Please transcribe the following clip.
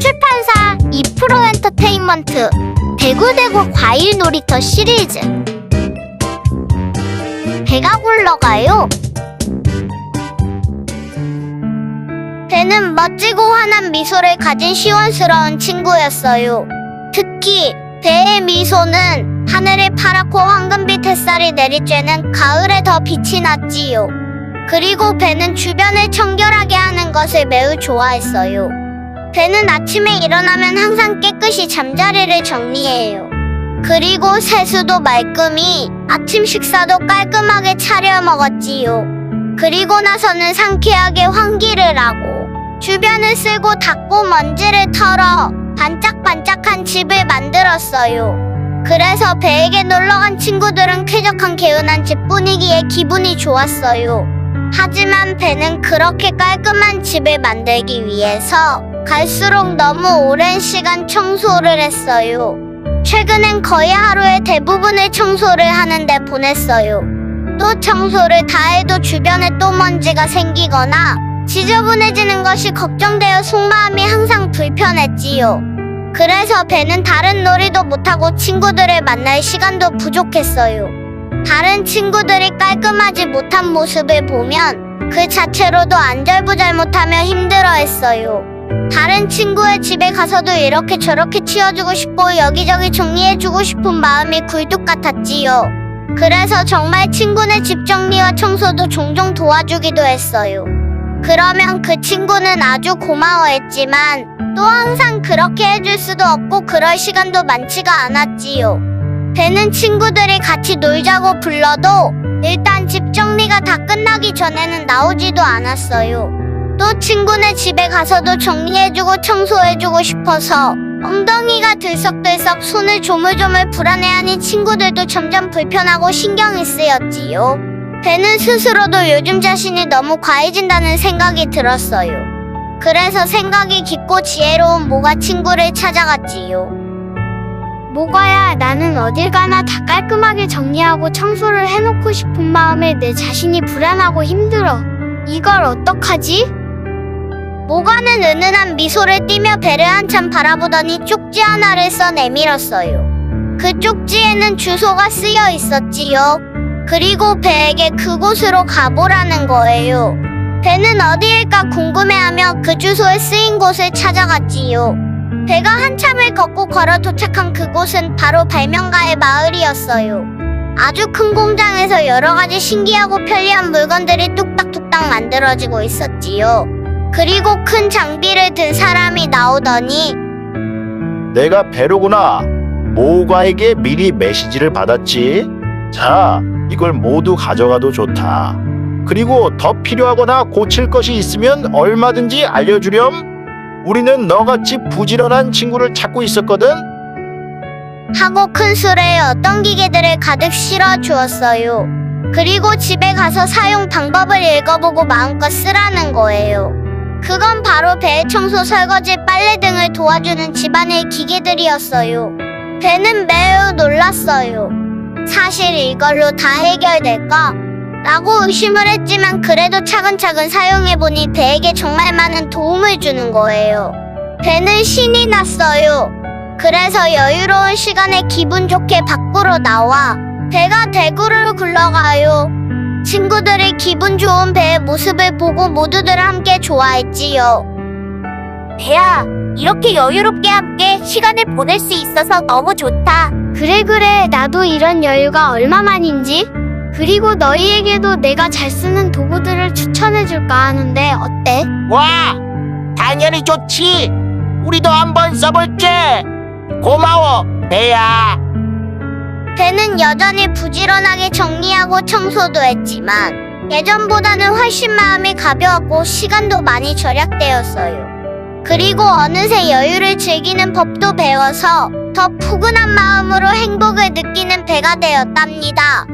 출판사 2프로 엔터테인먼트 대구대구 과일 놀이터 시리즈. 배가 굴러가요. 배는 멋지고 환한 미소를 가진 시원스러운 친구였어요. 특히 배의 미소는 하늘의 파랗고 황금빛 햇살이 내리쬐는 가을에 더 빛이 났지요. 그리고 배는 주변을 청결하게 하는 것을 매우 좋아했어요. 배는 아침에 일어나면 항상 깨끗이 잠자리를 정리해요. 그리고 세수도 말끔히, 아침 식사도 깔끔하게 차려 먹었지요. 그리고 나서는 상쾌하게 환기를 하고, 주변을 쓸고 닦고 먼지를 털어 반짝반짝한 집을 만들었어요. 그래서 배에게 놀러간 친구들은 쾌적한 개운한 집 분위기에 기분이 좋았어요. 하지만 배는 그렇게 깔끔한 집을 만들기 위해서 갈수록 너무 오랜 시간 청소를 했어요. 최근엔 거의 하루의 대부분을 청소를 하는데 보냈어요. 또 청소를 다 해도 주변에 또 먼지가 생기거나 지저분해지는 것이 걱정되어 속마음이 항상 불편했지요. 그래서 배는 다른 놀이도 못하고 친구들을 만날 시간도 부족했어요. 다른 친구들이 깔끔하지 못한 모습을 보면 그 자체로도 안절부절 못하며 힘들어했어요. 다른 친구의 집에 가서도 이렇게 저렇게 치워주고 싶고 여기저기 정리해주고 싶은 마음이 굴뚝 같았지요. 그래서 정말 친구네 집 정리와 청소도 종종 도와주기도 했어요. 그러면 그 친구는 아주 고마워했지만 또 항상 그렇게 해줄 수도 없고 그럴 시간도 많지가 않았지요. 배는 친구들이 같이 놀자고 불러도 일단 집 정리가 다 끝나기 전에는 나오지도 않았어요. 또 친구네 집에 가서도 정리해주고 청소해주고 싶어서 엉덩이가 들썩들썩 손을 조물조물 불안해하니 친구들도 점점 불편하고 신경이 쓰였지요. 배는 스스로도 요즘 자신이 너무 과해진다는 생각이 들었어요. 그래서 생각이 깊고 지혜로운 모가 친구를 찾아갔지요. 모가야 나는 어딜 가나 다 깔끔하게 정리하고 청소를 해놓고 싶은 마음에 내 자신이 불안하고 힘들어. 이걸 어떡하지? 모가는 은은한 미소를 띠며 배를 한참 바라보더니 쪽지 하나를 써 내밀었어요. 그 쪽지에는 주소가 쓰여 있었지요. 그리고 배에게 그곳으로 가보라는 거예요. 배는 어디일까 궁금해하며 그 주소에 쓰인 곳을 찾아갔지요. 배가 한참을 걷고 걸어 도착한 그곳은 바로 발명가의 마을이었어요. 아주 큰 공장에서 여러 가지 신기하고 편리한 물건들이 뚝딱뚝딱 만들어지고 있었지요. 그리고 큰 장비를 든 사람이 나오더니 내가 배로구나. 모가에게 미리 메시지를 받았지. 자, 이걸 모두 가져가도 좋다. 그리고 더 필요하거나 고칠 것이 있으면 얼마든지 알려주렴. 우리는 너같이 부지런한 친구를 찾고 있었거든. 하고 큰 수레에 어떤 기계들을 가득 실어 주었어요. 그리고 집에 가서 사용 방법을 읽어보고 마음껏 쓰라는 거예요. 그건 바로 배 청소, 설거지, 빨래 등을 도와주는 집안의 기계들이었어요. 배는 매우 놀랐어요. 사실 이걸로 다 해결될까? 라고 의심을 했지만 그래도 차근차근 사용해보니 배에게 정말 많은 도움을 주는 거예요. 배는 신이 났어요. 그래서 여유로운 시간에 기분 좋게 밖으로 나와 배가 대구를 굴러가요. 친구들이 기분 좋은 배의 모습을 보고 모두들 함께 좋아했지요. 배야, 이렇게 여유롭게 함께 시간을 보낼 수 있어서 너무 좋다. 그래 그래, 나도 이런 여유가 얼마만인지. 그리고 너희에게도 내가 잘 쓰는 도구들을 추천해줄까 하는데 어때? 와, 당연히 좋지. 우리도 한번 써볼게. 고마워, 배야. 배는 여전히 부지런하게 정리하고 청소도 했지만 예전보다는 훨씬 마음이 가벼웠고 시간도 많이 절약되었어요. 그리고 어느새 여유를 즐기는 법도 배워서 더 푸근한 마음으로 행복을 느끼는 배가 되었답니다.